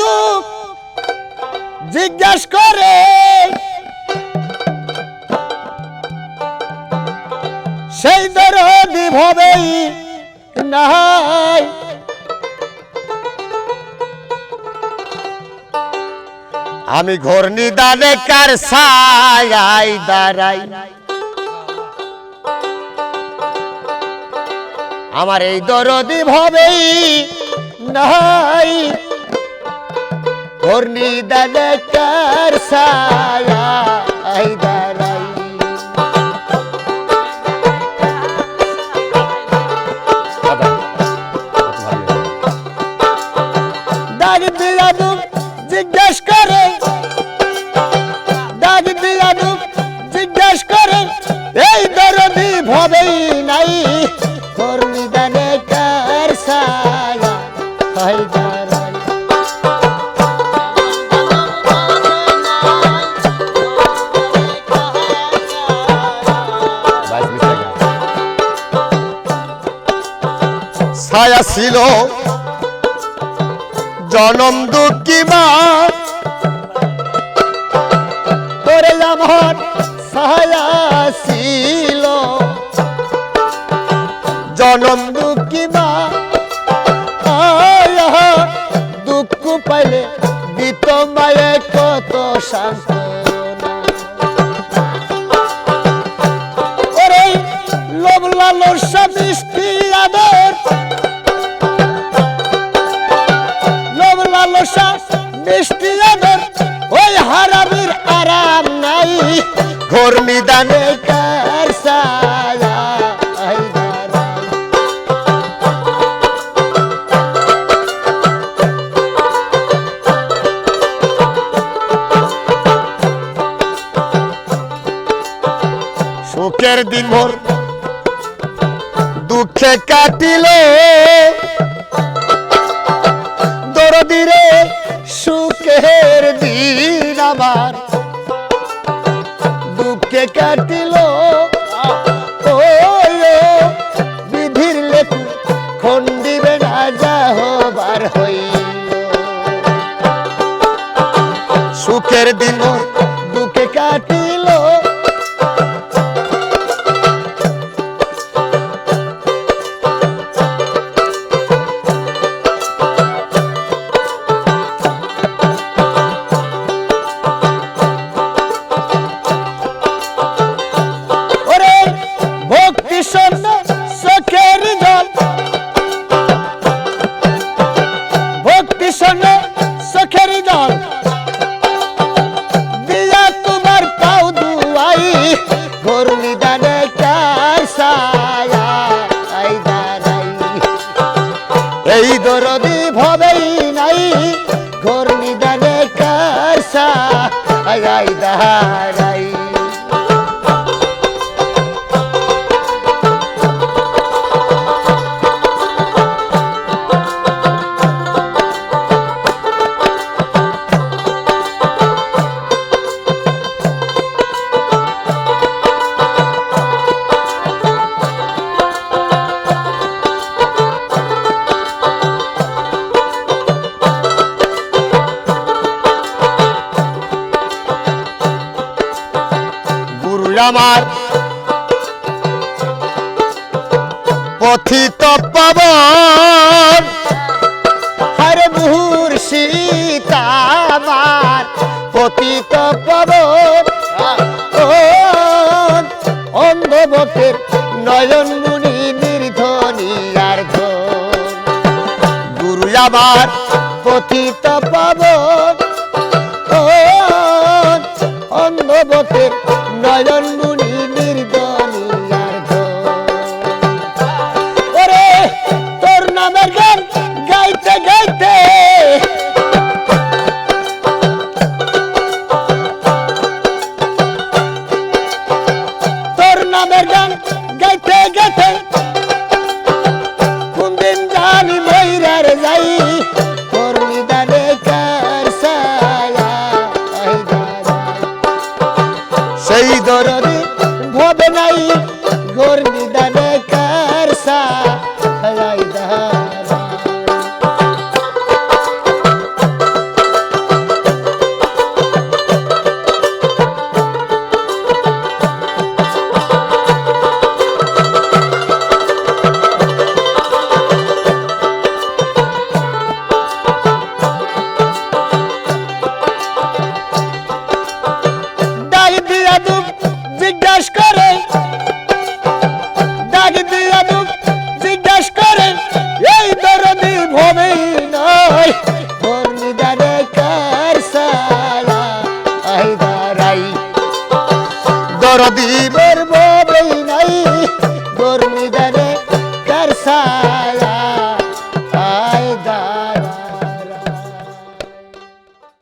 দুঃখ জিজ্ঞাস করে। সেই দরদি ভবেই নাই। আমি ঘোর নিদানে কার সায়াই দাঁড়াই। আমার এই দরদি ভবেই নাই। ঘোর নিদানে কার সায়াই দাঁড়াই। দাগ দিয়া দুঃখ জিজ্ঞেস করে। দাগ দিয়া দুঃখ জিজ্ঞেস করে। এই দরদি ভবেই ছায়া ছিল। জনম দুঃখী মা? তোরে আমার ছায়া ছিল। জনম দুঃখী মা? দুঃখ পাইলে দিত মায়ে কত সান্ত্বনা লালসা মিষ্টি আদর। লোভ লালসা মিষ্টি আদর। ওই হারামির আরাম নাই। ঘোর নিদানে কার সায়া দিন ভোর দুঃখে কাটিল দরদিরে সুখের দিন আমার। দুঃখে কাটিল এই দরদি ভবেই নাই ঘর নিদানে কারসা আগাই আই আমার। পথিত পাবন হরে মুহুর সীতামার পতিত পাবন অন্ধবকের নয়ন মুনি নির্ধনী আর গুরু আমার পতিত পাবন অন্ধবকের নয়ন মুনি নির্দনী আর ধন। ওরে, তোর নামের গান গাইতে গাইতে। কোনদিন জানি ময়রার যাই। ভবে নাই গোর নিদানে মানুষ জিজ্ঞাস করে এই দরদি ভবে আই দাঁড়াই। দরদি বের ভবে নাই ধর্মিদারে